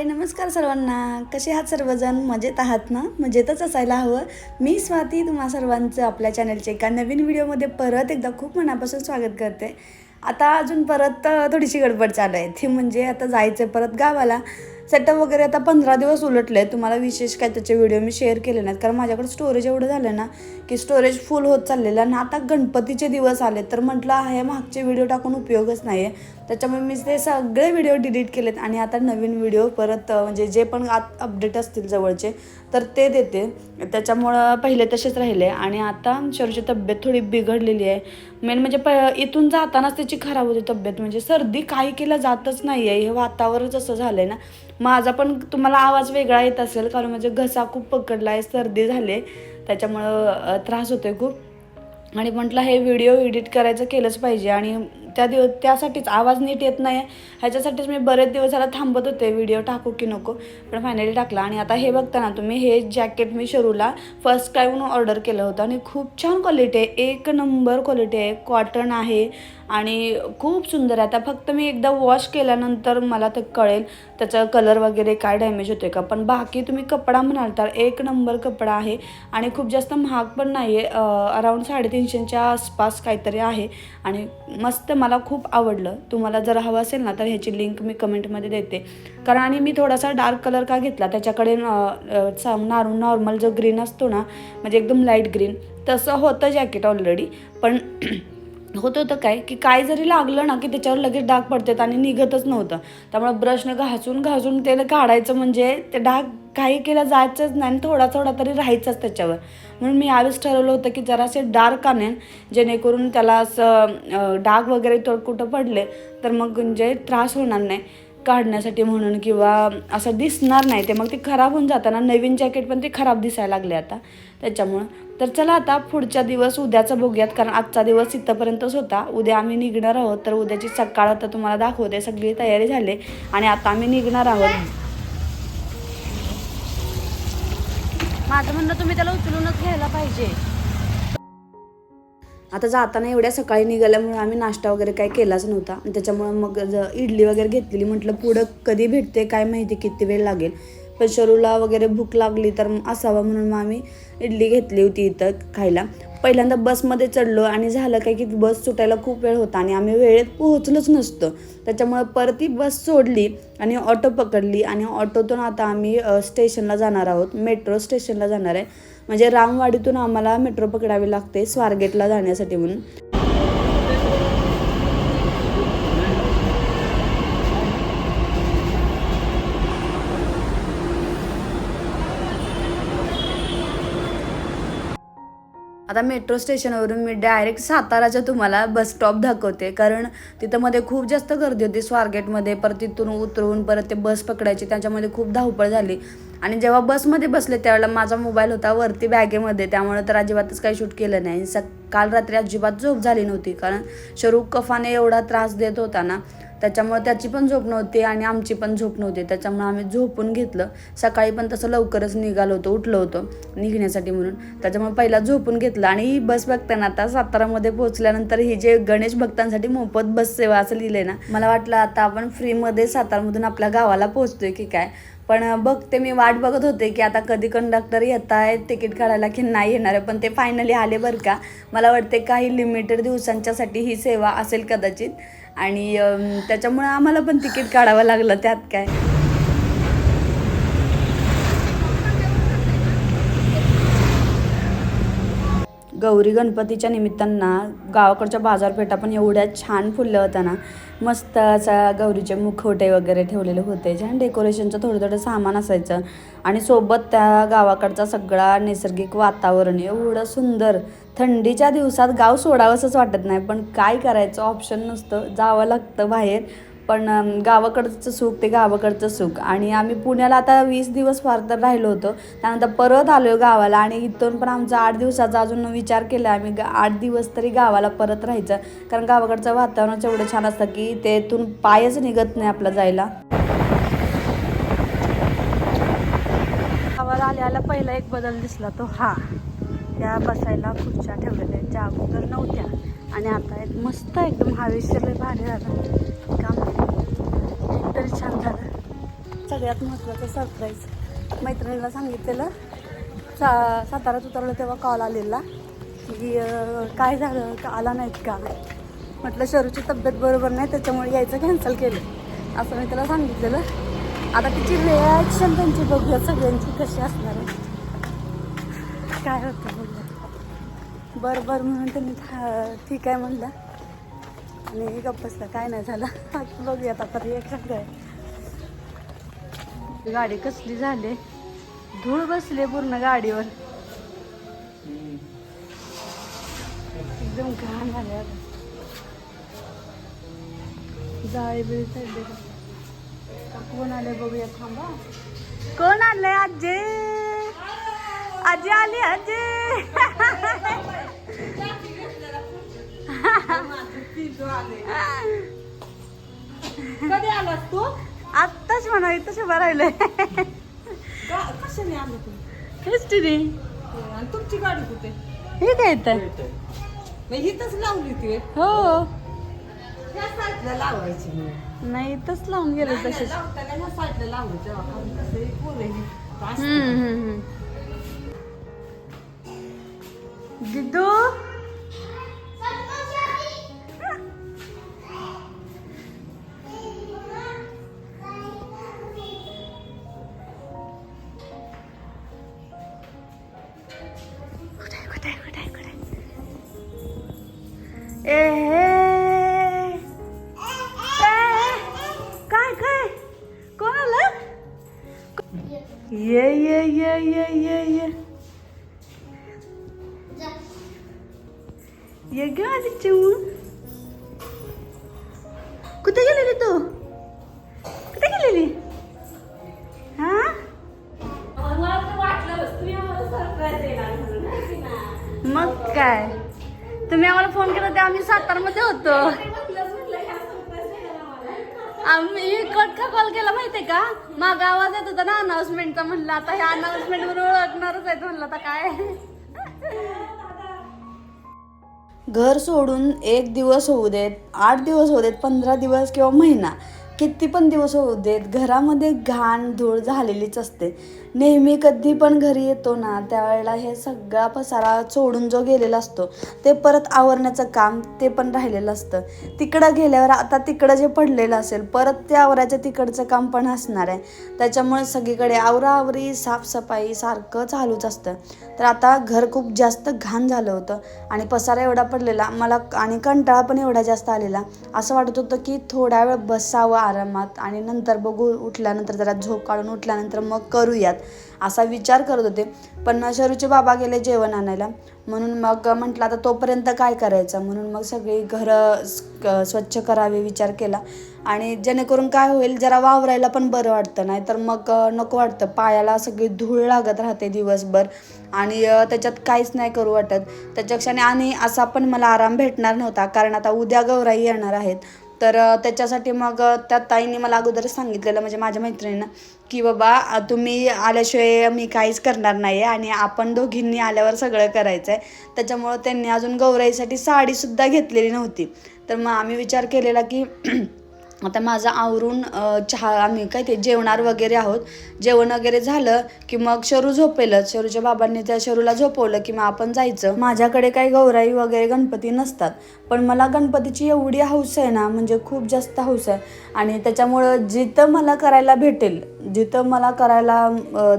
हाय नमस्कार सर्वांना. कसे आहात सर्वजण? मजेत आहात ना? मजेतच असायला हवं. मी स्वाती तुम्हा सर्वांचं आपल्या चॅनलच्या एका नवीन व्हिडिओमध्ये परत एकदा खूप मनापासून स्वागत करते. आता अजून परत थोडीशी गडबड चालू आहे. ती म्हणजे आता जायचं आहे परत गावाला. सेटअप वगैरे आता पंधरा दिवस उलटले तुम्हाला विशेष काय त्याचे व्हिडिओ मी शेअर केले नाहीत. कारण माझ्याकडे स्टोरेज एवढं झालं ना की स्टोरेज फुल होत चाललेलं. आणि आता गणपतीचे दिवस आले तर म्हटलं आहे मागचे व्हिडिओ टाकून उपयोगच नाही आहे त्याच्यामुळे मी ते सगळे व्हिडिओ डिलीट केलेत. आणि आता नवीन व्हिडिओ परत म्हणजे जे पण आत अपडेट असतील जवळचे तर ते देते. त्याच्यामुळं पहिले तसेच राहिले. आणि आता शरीरची तब्येत थोडी बिघडलेली आहे. मेन म्हणजे प इथून जातानाच त्याची खराब होती तब्येत. म्हणजे सर्दी काही केलं जातच नाही आहे हे वातावरणच असं झालं आहे ना माझा पण तुम्हाला आवाज वेगळा येत असेल कारण म्हणजे घसा खूप पकडला आहे सर्दी झाले त्याच्यामुळं त्रास त्रास होतोय खूप. आणि म्हटलं हे व्हिडिओ एडिट करायचं केलंच पाहिजे आणि त्या दिव त्यासाठीच आवाज नीट येत नाही ह्याच्यासाठीच मी बरेच दिवस झाला थांबत होते व्हिडिओ टाकू की नको पण फायनली टाकला. आणि आता हे बघता ना तुम्ही हे जॅकेट मी शरूला फर्स्ट काय म्हणून ऑर्डर केलं होतं. आणि खूप छान क्वालिटी आहे. एक नंबर क्वालिटी आहे. कॉटन आहे. आणि खूप सुंदर आहे. आता फक्त मी एकदा वॉश केल्यानंतर मला ते कळेल त्याचा कलर वगैरे काय डॅमेज होते का. पण बाकी तुम्ही कपडा म्हणाल तर एक नंबर कपडा आहे. आणि खूप जास्त महाग पण नाही आहे अराऊंड साडेतीनशेच्या आसपास काहीतरी आहे. आणि मस्त मला खूप आवडलं. तुम्हाला जर हवं असेल ना तर ह्याची लिंक मी कमेंटमध्ये देते. कारण आणि मी थोडासा डार्क कलर का घेतला? त्याच्याकडे नारून नॉर्मल जो ग्रीन असतो ना म्हणजे एकदम लाइट ग्रीन तसं होतं जॅकेट ऑलरेडी पण होत होतं काय? की काय जरी लागलं ना की त्याच्यावर लगेच डाग पडतात आणि निघतच नव्हतं. त्यामुळे ब्रशनं घासून घासून ते काढायचं म्हणजे ते डाग काही केलं जायचंच नाही आणि थोडा थोडा तरी राहायचाच त्याच्यावर. म्हणून मी यावेळेस ठरवलं होतं की जरासे डार्क आणेन जेणेकरून त्याला असं डाग वगैरे तो कुठं पडले तर मग म्हणजे त्रास होणार नाही काढण्यासाठी म्हणून किंवा असं दिसणार नाही ते. मग ते खराब होऊन जाताना नवीन जॅकेट पण ते खराब दिसायला लागले आता त्याच्यामुळं. तर चला आता पुढच्या दिवस उद्याचं बघूयात कारण आजचा दिवस इथंपर्यंतच होता. उद्या आम्ही निघणार आहोत तर उद्याची सकाळ आता तुम्हाला दाखवते सगळी तयारी झाली आणि आता आम्ही निघणार आहोत. माझं म्हणणं तुम्ही त्याला उचलूनच घ्यायला पाहिजे. आता जाताना एवढ्या सकाळी निघाल्यामुळे आम्ही नाश्ता वगैरे काही केलाच नव्हता. त्याच्यामुळे त्याच्यामुळं मग इडली वगैरे घेतलेली. म्हटलं पुढं कधी भेटते काय माहिती किती वेळ लागेल. पण शरूला वगैरे भूक लागली तर असावा म्हणून मग आम्ही इडली घेतली होती इथं खायला. पहिल्यांदा बसमध्ये चढलो आणि झालं काय की बस सुटायला खूप वेळ होता आणि आम्ही वेळेत पोहोचलोच नसतो. त्याच्यामुळं परत ती बस सोडली आणि ऑटो पकडली आणि ऑटोतून आता आम्ही स्टेशनला जाणार आहोत. मेट्रो स्टेशनला जाणार आहे. म्हणजे रामवाडीतून आम्हाला मेट्रो पकडावी लागते स्वारगेटला जाण्यासाठी म्हणून. आता मेट्रो स्टेशनवरून मी डायरेक्ट साताराच्या तुम्हाला बस स्टॉप दाखवते. कारण तिथं मध्ये खूप जास्त गर्दी होती स्वारगेटमध्ये परत तिथून उतरून परत ते बस पकडायची. त्याच्यामध्ये खूप धावपळ झाली. आणि जेव्हा बसमध्ये बसले त्यावेळेला माझा मोबाईल होता वरती बॅगेमध्ये त्यामुळे तर अजिबातच काही शूट केलं नाही. स काल रात्री अजिबात झोप झाली नव्हती. कारण शरू कफाने एवढा त्रास देत होता ना. त्याच्यामुळे त्याची पण झोप नव्हती आणि आमची पण झोप नव्हती. त्याच्यामुळे आम्ही झोपून घेतलं. सकाळी पण तसं लवकरच निघालो होतो उठलो होतो निघण्यासाठी म्हणून. त्याच्यामुळे पहिला झोपून घेतलं आणि ही बस बघताना आता सातारामध्ये पोहोचल्यानंतर ही जे गणेश भक्तांसाठी मोफत बस सेवा असं लिहिलंय ना मला वाटलं आता आपण फ्रीमध्ये सातारामधून आपल्या गावाला पोहोचतोय की काय? पण बघते मी वाट बघत होते की आता कधी कंडक्टर येत आहे तिकीट काढायला की नाही येणार आहे पण ते फायनली आले बरं का? मला वाटते काही लिमिटेड दिवसांच्यासाठी ही सेवा असेल कदाचित. आणि त्याच्यामुळं त्याच्यामुळे आम्हाला पण तिकीट काढावं लागलं त्यात काय. गौरी गणपतीच्या निमित्तानं गावाकडच्या बाजारपेठा पण एवढ्या छान फुलल्या होत्या ना. मस्त असा गौरीचे मुखवटे वगैरे ठेवलेले होते. छान डेकोरेशनचं थोडं थोडं सामान असायचं. आणि सोबत त्या गावाकडचा सगळा नैसर्गिक वातावरण एवढं सुंदर. थंडीच्या दिवसात गाव सोडावंसंच वाटत नाही पण काय करायचं? ऑप्शन नसतं. जावं लागतं बाहेर पण गावाकडचं सुख ते गावाकडचं सुख. आणि आम्ही पुण्याला आता वीस दिवस फार तर राहिलो होतो. त्यानंतर परत आलो गावाला आणि इथून पण आमचा आठ दिवसाचा अजून विचार केला. आम्ही गा आठ दिवस तरी गावाला परत राहायचं. कारण गावाकडचं वातावरणच एवढं छान असतं की तेथून पायच निघत नाही आपला जायला. गावाला आल्याला पहिला एक बदल दिसला तो हा. त्या बसायला खुर्च्या ठेवलेल्या आहेत. ज्या अगोदर नव्हत्या. आणि आता एक मस्त एकदम हवेशीरले भारी झालं. काम तरी छान झालं. सगळ्यात महत्त्वाचं सरप्राईज मैत्रिणीला सांगितलेलं. सा साताऱ्यात उतरलं तेव्हा कॉल आलेला. की काय झालं? का आला नाहीत का? म्हटलं शरूची तब्येत बरोबर नाही त्याच्यामुळे यायचं कॅन्सल केलं. असं मी त्याला सांगितलेलं. आता तिची रिॲक्शन त्यांची बघूया. सगळ्यांची कशी असणार आहे. काय होतं बोललं बरं बरं म्हणून त्यांनी ठीक आहे म्हणलं. आणि गप्पसला काय नाही झालं. आता बघूयात. आता रिएक्शन काय गाडी कसली झाली? धूळ बसली पूर्ण गाडीवर. एकदम घाण झाले आता. जाळी बिळी चढली. कोण आले बघूया थांबा. कोण आले आजी? आजी आली आजी. कधी आलास तू? आत्ताच म्हणा इथंच उभा राहिले कशाने आलं तू? हेच टिनी आणि तुमची गाडी कुठे? हे काय इथं? मग इथंच लावली ती. हो. ह्या साईडला लावायची मी. नाही इथंच लावून गेले नाही, तसेच. लावताना ह्या साईडला लावली तेव्हा खाली कसं आहे, पोरं ही. असतात. हम्म, हम्म, हम्म. दिदू कुठे कुठे कुठे कुठे ए हे. तुम्ही आम्हाला फोन केला ते आम्ही सातारमध्ये होतो. आम्ही कट का कॉल केला माहितीये का? मागा आवाज येत होता ना अनाउन्समेंटचा म्हणलं आता ह्या अनाउन्समेंट वर ओळखणारच आहे म्हणलं आता काय? घर सोडून एक दिवस होऊ देत आठ दिवस होऊ देत पंधरा दिवस किंवा महिना. किती पण दिवस होऊ देत घरामध्ये घाण धूळ झालेलीच असते. नेहमी कधी पण घरी येतो ना त्यावेळेला हे सगळा पसारा सोडून जो गेलेला असतो ते परत आवरण्याचं काम ते पण राहिलेलं असतं. तिकडं गेल्यावर आता तिकडं जे पडलेलं असेल परत ते आवरायचं तिकडचं काम पण असणार आहे. त्याच्यामुळे सगळीकडे आवराआवरी साफसफाई सारखं चालूच असतं. तर आता घर खूप जास्त घाण झालं होतं आणि पसारा एवढा पडलेला मला आणि कंटाळा पण एवढा जास्त आलेला. असं वाटत होतं की थोडा वेळ बसावं आरामात आणि नंतर बघू उठल्यानंतर जरा झोप काढून उठल्यानंतर मग करूयात असा विचार करत होते. पण शरूचे बाबा गेले जेवण आणायला. म्हणून मग म्हटलं आता तोपर्यंत काय करायचं? म्हणून मग सगळी घरं स्वच्छ करावे विचार केला. आणि जेणेकरून काय होईल जरा वावरायला पण बरं वाटतं. नाही तर मग नको वाटतं. पायाला सगळी धूळ लागत राहते दिवसभर. आणि त्याच्यात काहीच नाही करू वाटत. त्याच्याक्षणी आणि असा पण मला आराम भेटणार नव्हता. कारण आता उद्या गौराई येणार आहेत. तर त्याच्यासाठी मग त्या ताईंनी मला अगोदरच सांगितलेलं म्हणजे माझ्या मैत्रिणीनं की बाबा तुम्ही आल्याशिवाय मी काहीच करणार नाही आहे आणि आपण दोघींनी आल्यावर सगळं करायचं आहे त्याच्यामुळं त्यांनी अजून गौराईसाठी साडीसुद्धा घेतलेली नव्हती. तर मग आम्ही विचार केलेला की आता माझं आवरून चहा आम्ही काय ते जेवणार वगैरे आहोत. जेवण वगैरे झालं की मग शरू झोपेलच. शरूच्या बाबांनी त्या शरूला झोपवलं की मग आपण जायचं. माझ्याकडे काही गौराई वगैरे गणपती नसतात. पण मला गणपतीची एवढी हौस आहे ना म्हणजे खूप जास्त हौस आहे. आणि त्याच्यामुळं जिथं मला करायला भेटेल जिथं मला करायला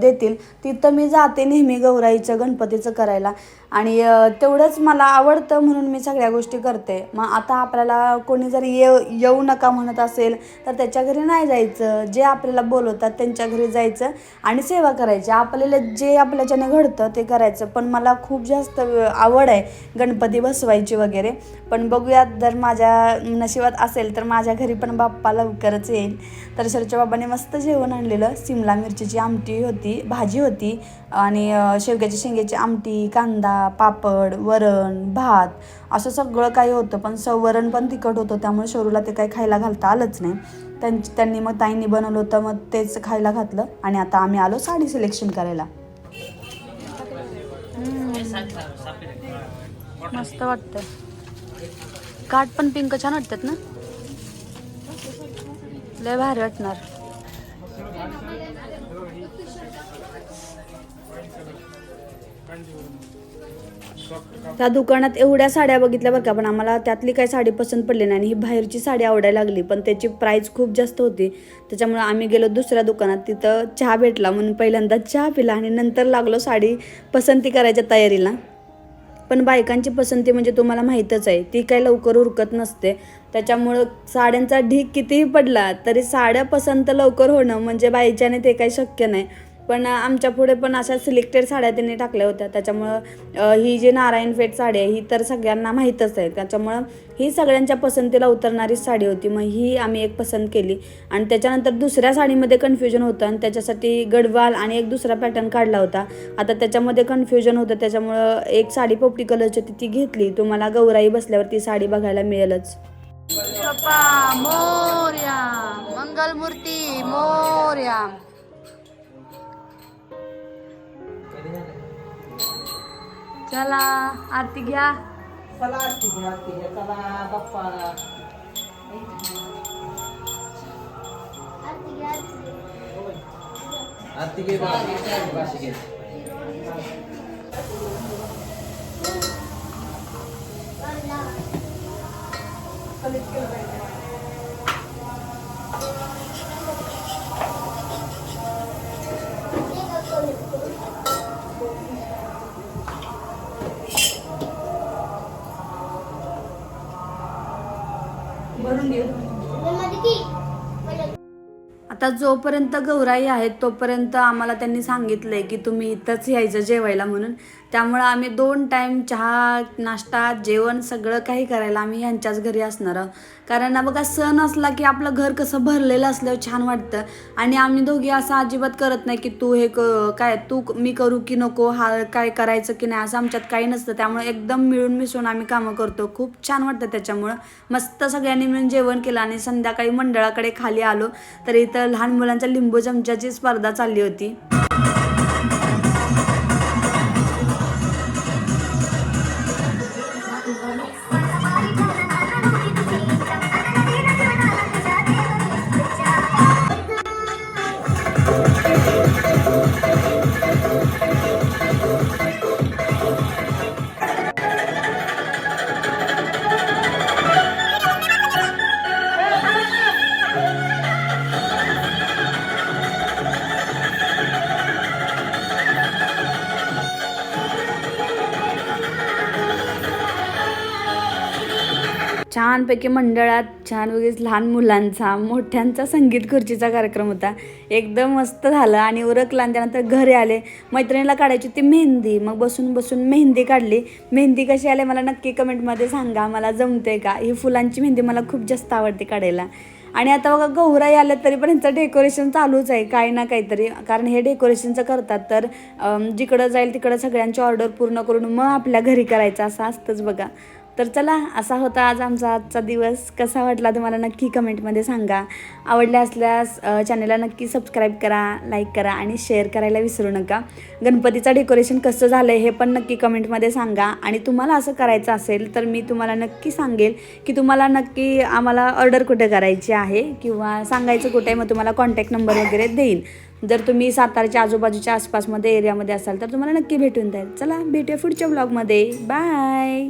देतील तिथं मी जाते नेहमी गौराईचं गणपतीचं करायला. आणि तेवढंच मला आवडतं म्हणून मी सगळ्या गोष्टी करते. मग आता आपल्याला कोणी जर येऊ येऊ नका म्हणत असेल तर त्याच्या घरी नाही जायचं. जे आपल्याला बोलवतात त्यांच्या घरी जायचं आणि सेवा करायची. आपल्याला जे आपल्याच्याने घडतं ते करायचं. पण मला खूप जास्त आवड आहे गणपती बसवायची वगैरे. पण बघूयात जर माझ्या नशिबात असेल तर माझ्या घरी पण बाप्पा लवकरच येईल. तर शरच्या बाबांनी मस्त जेवण आणलेलं. सिमला मिरचीची आमटी होती भाजी होती आणि शेवग्याच्या शेवग्याची शेंग्याची आमटी कांदा पापड वरण भात असं सगळं काही होतं. पण स वरण पण तिखट होतं. त्यामुळे शरूला ते काही खायला घालता आलंच नाही. त्यांची त्यांनी मग ताईंनी बनवलं होतं. मग तेच खायला घातलं. आणि आता आम्ही आलो साडी सिलेक्शन करायला. मस्त वाटतं काठ पण पिंक छान वाटतात ना? लय भारी वाटणार. त्या दुकानात एवढ्या साड्या बघितल्या बरं का पण आम्हाला त्यातली काही साडी पसंत पडली नाही आणि ही बाहेरची साडी आवडायला लागली पण त्याची प्राईस खूप जास्त होती. त्याच्यामुळे आम्ही गेलो दुसऱ्या दुकानात तिथं चहा भेटला म्हणून पहिल्यांदा चहा पिला आणि नंतर लागलो साडी पसंती करायच्या तयारीला. पण बायकांची पसंती म्हणजे तुम्हाला माहीतच आहे ती काही लवकर उरकत नसते. त्याच्यामुळं साड्यांचा ढीक कितीही पडला तरी साड्या पसंत लवकर होणं म्हणजे बाईच्याने ते काही शक्य नाही. पण आमच्या पुढे पण अशा सिलेक्टेड साड्या त्यांनी टाकल्या होत्या. त्याच्यामुळं ही जी नारायण फेट साडी आहे ही तर सगळ्यांना माहीतच आहे. त्याच्यामुळं ही सगळ्यांच्या पसंतीला उतरणारी साडी होती. मग ही आम्ही एक पसंत केली. आणि त्याच्यानंतर दुसऱ्या साडीमध्ये कन्फ्युजन होतं आणि त्याच्यासाठी गडवाल आणि एक दुसरा पॅटर्न काढला होता. आता त्याच्यामध्ये कन्फ्युजन होतं. त्याच्यामुळं एक साडी पोपटी कलरची होती ती घेतली. तुम्हाला गौराई बसल्यावर ती साडी बघायला मिळेलच. मोर्या. मंगलमूर्ती मोर्या. चला आरती घ्या चला आरती घ्या आरती घ्या चला बाप्पा आरती घे बाशी घे आता जोपर्यंत गौराई आहेत तोपर्यंत आम्हाला त्यांनी सांगितलंय की तुम्ही इथंच यायचं जेवायला म्हणून. त्यामुळं आम्ही दोन टाईम चहा नाश्ता जेवण सगळं काही करायला आम्ही यांच्याच घरी असणार आहोत. कारण बघा सण असला की आपलं घर कसं भरलेलं असल्यावर छान वाटतं. आणि आम्ही दोघी असं अजिबात करत नाही की तू हे क- काय तू मी करू की नको हा काय करायचं की नाही असं आमच्यात काही नसतं. त्यामुळे एकदम मिळून मिसळून आम्ही कामं करतो. खूप छान वाटतं त्याच्यामुळं. मस्त सगळ्यांनी मिळून जेवण केलं आणि संध्याकाळी मंडळाकडे खाली आलो. तर इथं लहान मुलांच्या लिंबू चमच्याची स्पर्धा चालली होती. छानपैकी मंडळात छान वगैरे लहान मुलांचा मोठ्यांचा संगीत खुर्चीचा कार्यक्रम होता. एकदम मस्त झालं आणि उरकला आणि त्यानंतर घरी आले. मैत्रिणीला काढायची ती मेहंदी. मग बसून बसून मेहंदी काढली. मेहंदी कशी आली मला नक्की कमेंटमध्ये सांगा. मला जमते का? ही फुलांची मेहंदी मला खूप जास्त आवडते काढायला. आणि आता बघा गौराई आल्या तरी पण ह्यांचं डेकोरेशन चालूच आहे. काही ना काहीतरी. कारण हे डेकोरेशनचं करतात तर जिकडं जाईल तिकडं सगळ्यांची ऑर्डर पूर्ण करून मग आपल्या घरी करायचं. असं असतंच बघा. तर चला असा होता आज आमचा आजचा दिवस. कसा वाटला तुम्हाला नक्की कमेंटमध्ये सांगा. आवडल्या असल्यास चॅनलला नक्की सबस्क्राईब करा लाईक करा आणि शेअर करायला विसरू नका. गणपतीचं डेकोरेशन कसं झालं आहे हे पण नक्की कमेंटमध्ये सांगा. आणि तुम्हाला असं करायचं असेल तर मी तुम्हाला नक्की सांगेल की तुम्हाला नक्की आम्हाला ऑर्डर कुठे करायची आहे किंवा सांगायचं कुठे मग तुम्हाला कॉन्टॅक्ट नंबर वगैरे देईन. जर तुम्ही सातारच्या आजूबाजूच्या आसपासमध्ये एरियामध्ये असाल तर तुम्हाला नक्की भेटून जाईल. चला भेटूया पुढच्या ब्लॉगमध्ये बाय